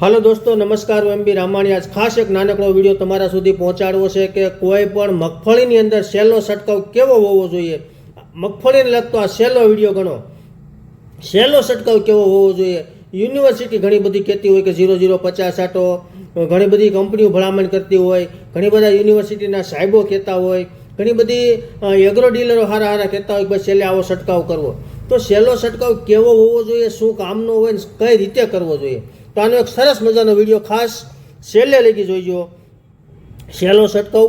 હાલો દોસ્તો, નમસ્કાર, હું એમ બી રામાણી. આજ ખાસ એક નાનકડો વીડિયો તમારા સુધી પહોંચાડવો છે કે કોઈ પણ મગફળીની અંદર સહેલો છંટકાવ કેવો હોવો જોઈએ? મગફળીને લગતો આ સહેલો વીડિયો ગણો. સહેલો છંટકાવ કેવો હોવો જોઈએ? યુનિવર્સિટી ઘણી બધી કહેતી હોય કે ઝીરો ઝીરો પચાસ આટો. ઘણી બધી કંપનીઓ ભલામણ કરતી હોય. ઘણી બધા યુનિવર્સિટીના સાહેબો કહેતા હોય. ઘણી બધી એગ્રો ડીલરો હારા હારા કહેતા હોય કે ભાઈ છેલ્લે આવો છંટકાવ કરવો. તો સહેલો છંટકાવ કેવો હોવો જોઈએ? શું કામનો હોય ને કઈ રીતે કરવો જોઈએ? તો આનો એક સરસ મજાનો વીડિયો ખાસ છેલ્લે લગી જોઈજો. સહેલો છંટકાવ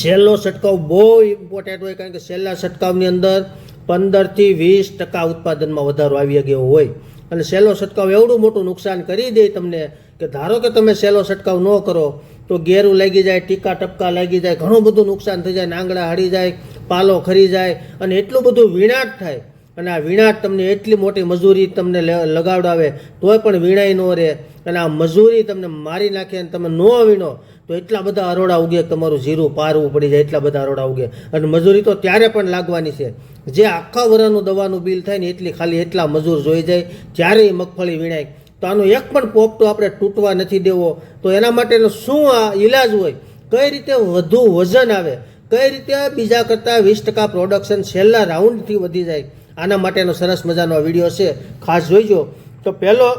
સહેલો છંટકાવ બહુ ઇમ્પોર્ટન્ટ હોય કારણ કે છેલ્લા છંટકાવની અંદર પંદરથી વીસ ટકા ઉત્પાદનમાં વધારો આવી ગયો હોય. અને સહેલો છંટકાવ એવડું મોટું નુકસાન કરી દે તમને કે ધારો કે તમે સહેલો છંટકાવ ન કરો, તો ગેરું લાગી જાય, ટીકા ટપકા લાગી જાય, ઘણું બધું નુકસાન થઈ જાય નાંગડા હળી જાય, પાલો ખરી જાય અને એટલું બધું વિનાટ થાય અને આ વીણા તમને એટલી મોટી મજૂરી તમને લગાવડાવે, તોય પણ વીણાઈ ન રહે. અને આ મજૂરી તમને મારી નાખે અને તમે ન વીણો, તો એટલા બધા અરોડા ઉગે તમારું જીરું પારવું પડી જાય, એટલા બધા અરોડા ઉગે. અને મજૂરી તો ત્યારે પણ લાગવાની છે. જે આખા વરાનું દવાનું બિલ થાય ને એટલી ખાલી એટલા મજૂર જોઈ જાય ત્યારે એ મગફળી વીણાય. તો આનો એક પણ પોપટો આપણે તૂટવા નથી દેવો. તો એના માટેનો શું આ ઈલાજ હોય? કઈ રીતે વધુ વજન આવે? કઈ રીતે બીજા કરતાં વીસ ટકા પ્રોડક્શન છેલ્લા રાઉન્ડથી વધી જાય? આના માટેનો સરસ મજાનો વીડિયો છે. ખાસ જોઈજો. તો પહેલો,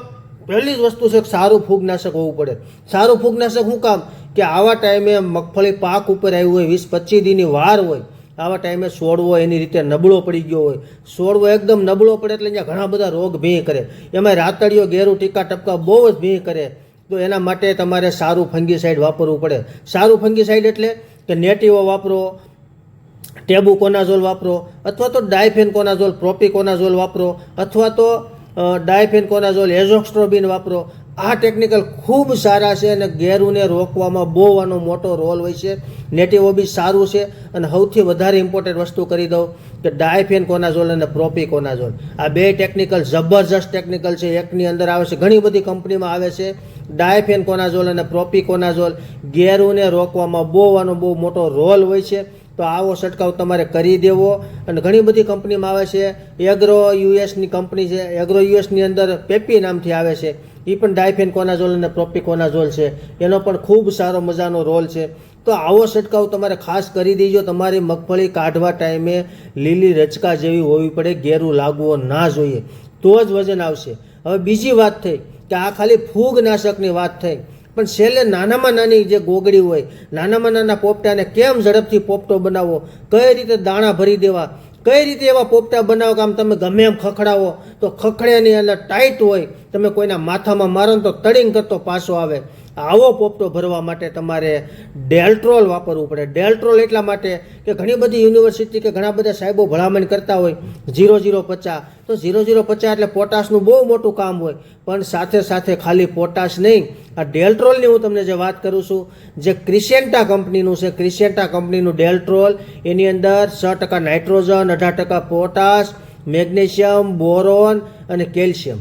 પહેલી જ વસ્તુ છે કે સારું ફૂગનાશક હોવું પડે. સારું ફૂગનાશક શું કામ? કે આવા ટાઈમે મગફળી પાક ઉપર આવ્યું હોય, વીસ પચીસ દીની વાર હોય, આવા ટાઈમે છોડવો એની રીતે નબળો પડી ગયો હોય. છોડવો એકદમ નબળો પડે એટલે અહીંયા ઘણા બધા રોગ ભીં કરે. એમાં રાતડીઓ ગેરું, ટીકા, ટપકા બહુ જ ભીં કરે. તો એના માટે તમારે સારું ફંગીસાઇડ વાપરવું પડે. સારું ફંગીસાઇડ એટલે કે નેટિવો વાપરો ટેબુ કોનાઝોલ વાપરો, અથવા તો ડાયફેન કોનાઝોલ, પ્રોપી કોનાઝોલ વાપરો, અથવા તો ડાયફેન કોનાઝોલ, એઝોક્સ્ટ્રોબિન વાપરો. આ ટેકનિકલ ખૂબ સારા છે અને ગેરુને રોકવામાં બહુ આનો મોટો રોલ હોય છે. નેટિવો બી સારું છે અને સૌથી વધારે ઇમ્પોર્ટન્ટ વસ્તુ કરી દઉં કે ડાયફેન કોનાઝોલ અને પ્રોપી કોનાઝોલ. આ બે ટેકનિકલ જબરજસ્ત ટેકનિકલ છે. એકની અંદર આવે છે, ઘણી બધી કંપનીમાં આવે છે. ડાયફેન કોનાઝોલ અને પ્રોપી કોનાઝોલ ગેરુને રોકવામાં બહુ આનો બહુ મોટો રોલ હોય છે. તો આવો છંટકાવ તમારે કરી દેવો. અને ઘણી બધી કંપનીમાં આવે છે એગ્રો યુએસની કંપની છે એગ્રો યુએસની અંદર પેપી નામથી આવે છે. એ પણ ડાયફેન કોનાઝોલ અને પ્રોપી કોનાઝોલ છે. એનો પણ ખૂબ સારો મજાનો રોલ છે. તો આવો છંટકાવ તમારે ખાસ કરી દેજો. તમારી મગફળી કાઢવા ટાઈમે લીલી રચકા જેવી હોવી પડે, ગેરું લાગવો ના જોઈએ. તો જ વજન આવશે. હવે બીજી વાત થઈ કે આ ખાલી ફૂગનાશકની વાત થઈ. પણ છેલ્લે નાનામાં નાની જે ગોગડી હોય, નાનામાં નાના પોપટાને કેમ ઝડપથી પોપટો બનાવવો કઈ રીતે દાણા ભરી દેવા? કઈ રીતે એવા પોપટા બનાવો કે આમ તમે ગમે એમ ખખડાવો? તો ખખડે નહીં એટલે ટાઈટ હોય, તમે કોઈના માથામાં મારો તો તડિંગ કરતો પાછો આવે. આવો પોપટો ભરવા માટે તમારે ડેલ્ટ્રોલ વાપરવું પડે. ડેલ્ટ્રોલ એટલા માટે કે ઘણી બધી યુનિવર્સિટી કે ઘણા બધા સાહેબો ભલામણ કરતા હોય ઝીરો ઝીરો પચાસ. તો ઝીરો ઝીરો પચાસ એટલે પોટાશનું બહુ મોટું કામ હોય. પણ સાથે સાથે ખાલી પોટાશ નહીં. આ ડેલ્ટ્રોલની હું તમને જે વાત કરું છું, જે ક્રિસેન્ટા કંપનીનું છે, ક્રિસેન્ટા કંપનીનું ડેલ્ટ્રોલ, એની અંદર છ ટકા નાઇટ્રોજન, અઢાર ટકા પોટાશ, મેગ્નેશિયમ, બોરોન અને કેલ્શિયમ.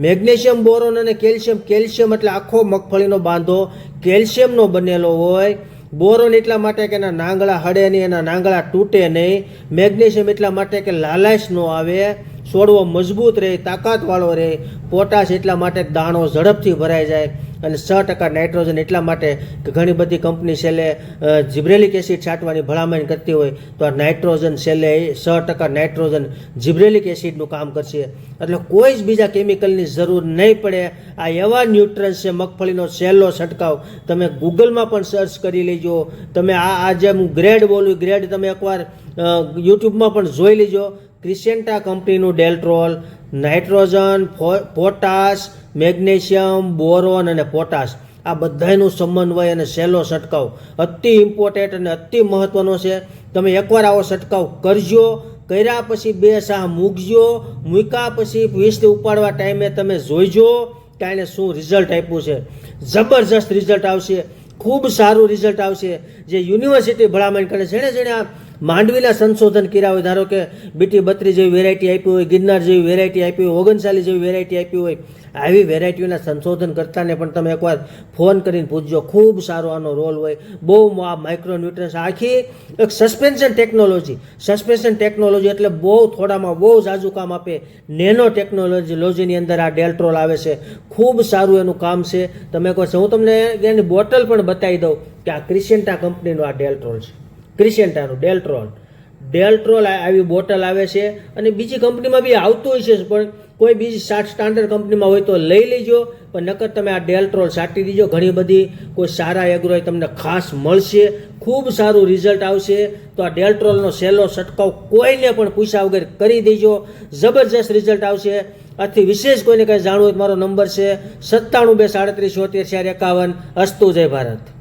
મેગ્નેશિયમ, બોરોન અને કેલ્શિયમ. કેલ્શિયમ એટલે આખો મગફળીનો બાંધો. કેલ્શિયમનો બનેલો હોય. બોરોન એટલા માટે કે એના નાંગળા હડે નહીં, એના નાંગળા તૂટે નહીં. મેગ્નેશિયમ એટલા માટે કે લાલાશ ન આવે. છોડવો મજબૂત રહે, તાકાતવાળો રહે. પોટાશ એટલા માટે દાણો ઝડપથી ભરાઈ જાય અને છ ટકા નાઇટ્રોજન એટલા માટે કે ઘણી બધી કંપની છેલ્લે જીબ્રેલિક એસિડ છાંટવાની ભલામણ કરતી હોય તો આ નાઇટ્રોજન છેલ્લે છ ટકા નાઇટ્રોજન જીબ્રેલિક એસિડનું કામ કરશે. એટલે કોઈ જ બીજા કેમિકલની જરૂર નહીં પડે. આ એવા ન્યુટ્રન્સ છે, મગફળીનો સહેલો છંટકાવ. તમે ગૂગલમાં પણ સર્ચ કરી લેજો. તમે આ આ જે હું ગ્રેડ બોલું ગ્રેડ તમે એકવાર યુટ્યુબમાં પણ જોઈ લેજો. ક્રિસેન્ટા કંપનીનું ડેલ્ટ્રોલ, નાઇટ્રોજન પોટાશ, મેગ્નેશિયમ, બોરોન અને પોટાશ. આ બધાયનું સમન્વય અને સહેલો છંટકાવ. અતિ ઇમ્પોર્ટન્ટ અને અતિ મહત્વનો છે. તમે એકવાર આવો છંટકાવ કરજો. કર્યા પછી બે સાહ મૂકજો. મૂક્યા પછી વીસથી ઉપાડવા ટાઈમે તમે જોઈજો કે આને શું રિઝલ્ટ આપ્યું છે. જબરજસ્ત રિઝલ્ટ આવશે. ખૂબ સારું રિઝલ્ટ આવશે. જે યુનિવર્સિટી ભલામણ કરે છે. જેણે જેણે આ માંડવીના સંશોધન કર્યા હોય, ધારો કે બીટી બત્રીસ જેવી વેરાયટી આપી હોય, ગિરનાર જેવી વેરાયટી આપી હોય, ઓગણચાલીસ જેવી વેરાયટી આપી હોય, આવી વેરાયટીઓના સંશોધન કરતાને પણ તમે એકવાર ફોન કરીને પૂછજો. ખૂબ સારો આનો રોલ હોય. બહુ આ માઇક્રોન્યુટ્રન્સ આખી એક સસ્પેન્શન ટેકનોલોજી સસ્પેન્શન ટેકનોલોજી એટલે બહુ થોડામાં બહુ ઝાઝું કામ આપે. નેનો ટેકનોલોજી લોજીની અંદર આ ડેલ્ટ્રોલ આવે છે. ખૂબ સારું એનું કામ છે. તમે કહો છો હું તમને એની બોટલ પણ બતાવી દઉં કે આ ક્રિશિયન્ટા કંપનીનું આ ડેલ્ટ્રોલ છે. ક્રિસેન્ટાનું ડેલ્ટ્રોલ ડેલ્ટ્રોલ આવી બોટલ આવે છે અને બીજી કંપનીમાં બી આવતું હોય છે, પણ કોઈ બીજી સાત સ્ટાન્ડર્ડ કંપનીમાં હોય તો લઈ લેજો, પણ નકર તમે આ ડેલ્ટ્રોલ સાટી દીજો. ઘણી બધી કોઈ સારા એગ્રોય તમને ખાસ મળશે, ખૂબ સારું રિઝલ્ટ આવશે. તો આ ડેલ્ટ્રોલનો સહેલો છંટકાવ કોઈને પણ પૂછ્યા વગર કરી દેજો. જબરજસ્ત રિઝલ્ટ આવશે. આથી વિશેષ કોઈને કંઈ જાણવું હોય મારો નંબર છે સત્તાણું બે સાડત્રીસ છોતેર ચાર એકાવન. અસ્તુ, જય ભારત.